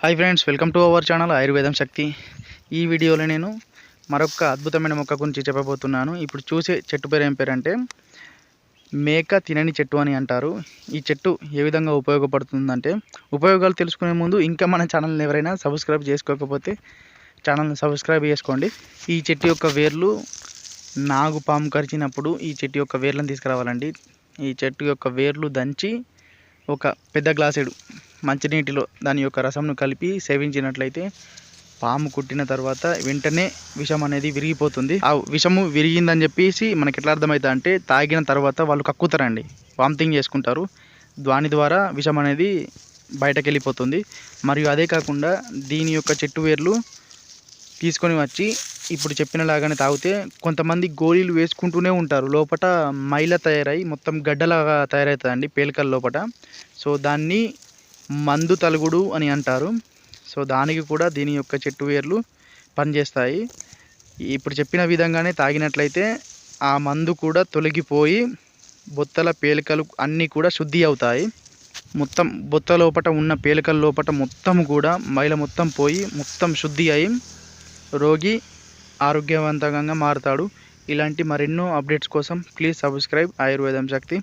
Hi friends welcome to our channel Ayurvedam Shakti ఈ వీడియోలో నేను మరొక అద్భుతమైన మొక్క గురించి చెప్పబోతున్నాను. ఇప్పుడు చూసే చెట్టు పేరు ఏం పేరు అంటే మేక తినని చెట్టు అని అంటారు. ఈ చెట్టు ఏ విధంగా ఉపయోగపడుతుందంటే ఉపయోగాలు తెలుసుకునే ముందు ఇంకా మన ఛానల్ని ఎవరైనా సబ్స్క్రైబ్ చేసుకోకపోతే ఛానల్ని సబ్స్క్రైబ్ చేసుకోండి. ఈ చెట్టు యొక్క వేర్లు నాగు పాము కరిచినప్పుడు ఈ చెట్టు యొక్క వేర్లను తీసుకురావాలండి. ఈ చెట్టు యొక్క వేర్లు దంచి ఒక పెద్ద గ్లాసెడు మంచినీటిలో దాని యొక్క రసంను కలిపి సేవించినట్లయితే పాము కుట్టిన తర్వాత వెంటనే విషం అనేది విరిగిపోతుంది. ఆ విషము విరిగిందని చెప్పేసి మనకి ఎట్లా అర్థమవుతుంది అంటే తాగిన తర్వాత వాళ్ళు కక్కుతారండి. వామిటింగ్ చేసుకుంటారు. దాని ద్వారా విషం అనేది బయటకు వెళ్ళిపోతుంది మరియు అదే కాకుండా దీని యొక్క చెట్టు వేర్లు తీసుకొని వచ్చి ఇప్పుడు చెప్పిన లాగానే తాగితే కొంతమంది గోళీలు వేసుకుంటూనే ఉంటారు. లోపల మైల తయారై మొత్తం గడ్డలాగా తయారవుతుందండి. పేలికల లోపల సో దాన్ని మందు తలుగుడు అని అంటారు. సో దానికి కూడా దీని యొక్క చెట్టు వేర్లు పనిచేస్తాయి. ఇప్పుడు చెప్పిన విధంగానే తాగినట్లయితే ఆ మందు కూడా తొలగిపోయి బొత్తల పేలికలు అన్నీ కూడా శుద్ధి అవుతాయి. మొత్తం బొత్త లోపట ఉన్న పేలికల లోపట మొత్తం కూడా మైల మొత్తం పోయి మొత్తం శుద్ధి అయి రోగి ఆరోగ్యవంతంగా మారుతాడు. ఇలాంటి మరెన్నో అప్డేట్స్ కోసం ప్లీజ్ సబ్స్క్రైబ్ ఆయుర్వేదం శక్తి.